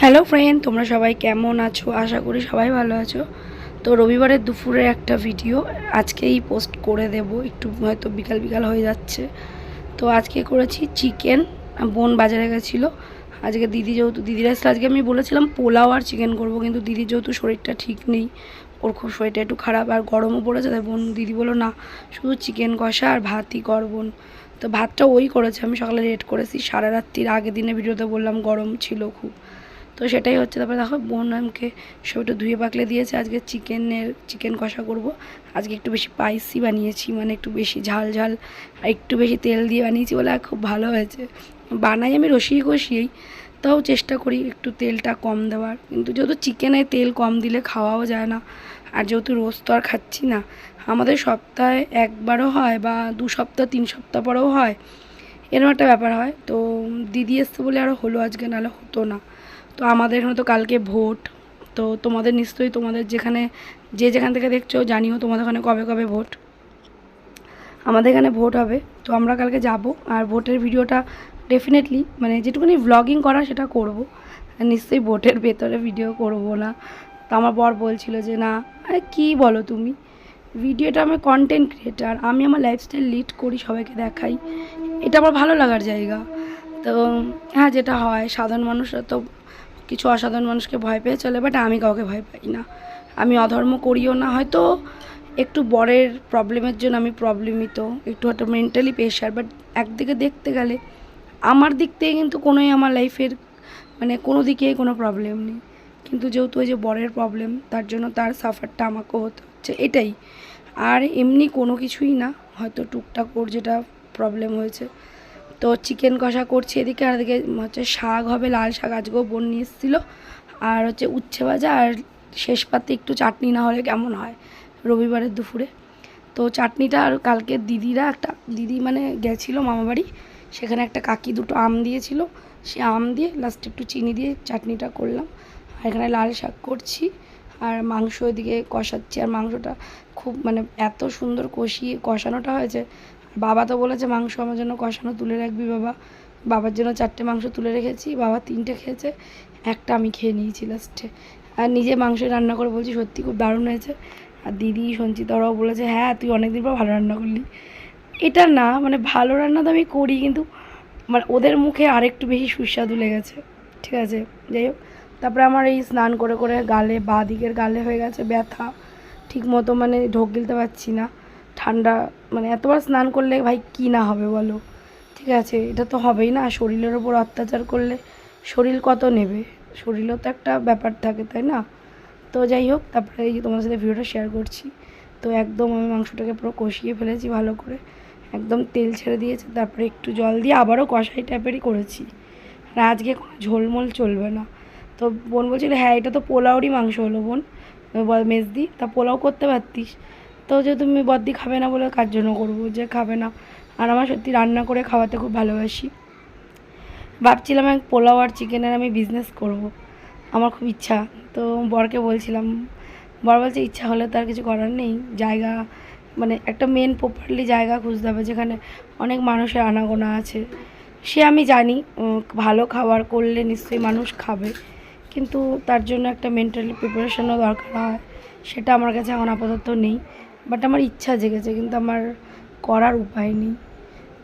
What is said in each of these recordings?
Hello friend তোমরা সবাই কেমন আছো? আশা করি সবাই ভালো আছো। তো রবিবারের দুপুরে একটা ভিডিও আজকেই পোস্ট করে দেব। একটু হয়তো বিকাল বিকাল হয়ে যাচ্ছে। তো আজকে করেছি চিকেন বোন বাজারে গেছিল। আজকে দিদি যেহেতু, দিদির আসলে আজকে আমি বলেছিলাম পোলাও আর চিকেন করব, কিন্তু দিদির যেহেতু শরীরটা ঠিক নেই, ওর খুব শরীরটা একটু খারাপ আর গরমও পড়েছে, তাই বোন, দিদি বলল, না, শুধু চিকেন কষা আর ভাতই কর বোন। তো ভাতটা ওই করেছে। আমি সকালে রেড করেছি সারা রাত্রির আগের দিনে ভিডিওতে বললাম গরম ছিল খুব। তো সেটাই হচ্ছে, তারপরে দেখো বোন আমাকে সব একটু ধুয়ে পাকলে দিয়েছে, আজকে চিকেনের, চিকেন কষা করব। আজকে একটু বেশি স্পাইসি বানিয়েছি মানে একটু বেশি ঝাল ঝাল একটু বেশি তেল দিয়ে বানিয়েছি বলে খুব ভালো হয়েছে। বানাই আমি রসিয়ে কষিয়েই তাও চেষ্টা করি একটু তেলটা কম দেওয়ার, কিন্তু যেহেতু চিকেনে তেল কম দিলে খাওয়াও যায় না, আর যেহেতু রোজ তো আর খাচ্ছি না, আমাদের সপ্তাহে একবারও হয় বা দু সপ্তাহ, তিন সপ্তাহ পরেও হয়, এরকম একটা ব্যাপার হয়। তো দিদি এসছে বলে আরও হলো আজকে, নাহলে হতো না। তো আমাদের এখানে তো কালকে ভোট। তো তোমাদের নিশ্চয়ই তোমাদের যেখানে, যে যেখান থেকে দেখছ জানিও তোমাদের ওখানে কবে কবে ভোট। আমাদের এখানে ভোট হবে। তো আমরা কালকে যাব আর ভোটের ভিডিওটা ডেফিনেটলি মানে যেটুকুনি ভ্লগিং করা সেটা করব। নিশ্চয়ই ভোটের ভেতরে ভিডিও করব না। তো আমার বর বলছিল যে, না কী বলো তুমি? ভিডিওটা আমি কন্টেন্ট ক্রিয়েটার আমি আমার লাইফস্টাইল লিড করি সবাইকে দেখাই। এটা আমার ভালো লাগার জায়গা। তো হ্যাঁ যেটা হয়, সাধারণ মানুষরা তো কিছু অসাধারণ মানুষকে ভয় পেয়ে চলে বাট আমি কাউকে ভয় পাই না। আমি অধর্ম করিও না, হয়তো একটু বরের প্রবলেমের জন্য আমি প্রবলেমিত একটু হয়তো মেন্টালি প্রেশার বাট একদিকে দেখতে গেলে আমার দিক থেকে কিন্তু কোনোই আমার লাইফের মানে কোনো দিকেই কোনো প্রবলেম নেই। কিন্তু যেহেতু ওই যে বরের প্রবলেম তার জন্য তার সাফারটা আমাকেও হতে হচ্ছে, এটাই। আর এমনি কোনো কিছুই না, হয়তো টুকটাক ওর যেটা প্রবলেম হয়েছে তো চিকেন কষা করছি এদিকে, আর এদিকে হচ্ছে শাক হবে, লাল শাক আজকেও বোন নিয়ে এসেছিল। আর হচ্ছে উচ্ছে ভাজা, আর শেষ পাতে একটু চাটনি না হলে কেমন হয় রবিবারের দুপুরে। তো চাটনিটা আর কালকে দিদিরা একটা, দিদি মানে গেছিল মামাবাড়ি সেখানে একটা কাকি দুটো আম দিয়েছিল। সে আম দিয়ে লাস্টে একটু চিনি দিয়ে চাটনিটা করলাম। আর এখানে লাল শাক করছি, আর মাংস এদিকে কষাচ্ছি। আর মাংসটা খুব মানে এত সুন্দর কষিয়ে কষানোটা হয়েছে বাবা তো বলেছে মাংস আমার জন্য কষানো তুলে রাখবি বাবা। বাবার জন্য চারটে মাংস তুলে রেখেছি, বাবা তিনটে খেয়েছে, একটা আমি খেয়ে নিয়েছি লাস্টে আর নিজে মাংস রান্না করে বলছি, সত্যি খুব দারুণ হয়েছে। আর দিদি সঞ্চিতা ওরাও বলেছে হ্যাঁ তুই অনেকদিন পর ভালো রান্না করলি। এটা না মানে ভালো রান্না তো আমি করি, কিন্তু মানে ওদের মুখে আরেকটু বেশি সুস্বাদু লেগেছে। ঠিক আছে? যাই হোক, তারপরে আমার এই স্নান করে করে গালে, বা দিকের গালে হয়ে গেছে ব্যথা। ঠিক মতো মানে ঢোক গিলতে পারছি না। ঠান্ডা মানে এতবার স্নান করলে ভাই কী না হবে বলো? ঠিক আছে, এটা তো হবেই না, শরীরের ওপর অত্যাচার করলে শরীর কত নেবে? শরীরও তো একটা ব্যাপার থাকে, তাই না? তো যাই হোক, তারপরে এই যে তোমার সাথে ভিডিওটা শেয়ার করছি। তো একদম আমি মাংসটাকে পুরো কষিয়ে ফেলেছি ভালো করে। একদম তেল ছেড়ে দিয়েছে, তারপরে একটু জল দিয়ে আবারও কষাই টাইপেরই করেছি। আর আজকে কোনো ঝোলমোল চলবে না। তো বোন বলছিল হ্যাঁ এটা তো পোলাওরই মাংস হলো বোন। মেজদি, তা পোলাও করতে পারতিস? তো যে তুমি বদ্দি খাবে না বলে কার জন্য করব? যে খাবে না। আর আমার সত্যি রান্না করে খাওয়াতে খুব ভালোবাসি। ভাবছিলাম এক পোলাও আর চিকেনের আমি বিজনেস করব। আমার খুব ইচ্ছা। তো বরকে বলছিলাম, বর বলছে, ইচ্ছা হলে তো আর কিছু করার নেই। জায়গা মানে একটা মেন প্রপারলি জায়গা খুঁজতে হবে, যেখানে অনেক মানুষের আনাগোনা আছে। সে আমি জানি ভালো খাবার করলে নিশ্চয়ই মানুষ খাবে। কিন্তু তার জন্য একটা মেন্টালি প্রিপারেশনও দরকার হয়। সেটা আমার কাছে এখন আপাতত নেই। বাট আমার ইচ্ছা জেগেছে, কিন্তু আমার করার উপায় নেই।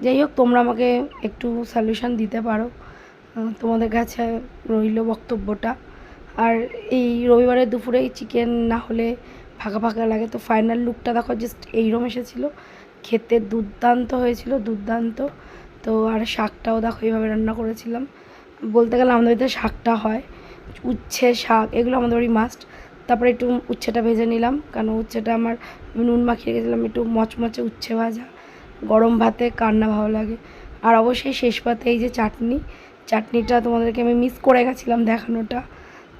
যাই হোক, তোমরা আমাকে একটু সলিউশন দিতে পারো। তোমাদের কাছে রইল বক্তব্যটা। আর এই রবিবারের দুপুরে চিকেন না হলে ফাঁকা ফাঁকা লাগে, তো ফাইনাল লুকটা দেখো জাস্ট এইরকম এসেছিল। খেতে দুর্দান্ত হয়েছিল, দুর্দান্ত। তো আর শাকটাও দেখো, এইভাবে রান্না করেছিলাম। বলতে গেলে আমাদের বাড়িতে শাকটা হয়, উচ্ছে, শাক, এগুলো আমাদের বাড়ি মাস্ট তারপরে একটু উচ্ছেটা ভেজে নিলাম, কারণ উচ্ছেটা আমার আমি নুন মাখিয়ে গেছিলাম একটু মচমচে উচ্ছে ভাজা, গরম ভাতে কান্না ভালো লাগে। আর অবশ্যই শেষ পাতে এই যে চাটনি, চাটনিটা তোমাদেরকে আমি মিস করে গেছিলাম দেখানোটা।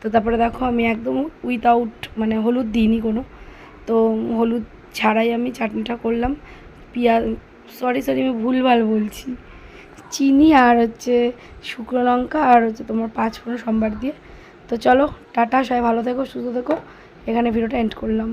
তো তারপরে দেখো আমি একদম উইথাউট মানে হলুদ দিইনি কোনো। তো হলুদ ছাড়াই আমি চাটনিটা করলাম। পিঁয়াজ সরি সরি আমি ভুলভাল বলছি। চিনি আর হচ্ছে শুকনো লঙ্কা আর হচ্ছে তোমার পাঁচ ফোড়ন সম্বার দিয়ে তো চলো টাটা সবাই ভালো থেকো সুস্থ থেকো। এখানে ভিডিওটা এন্ড করলাম।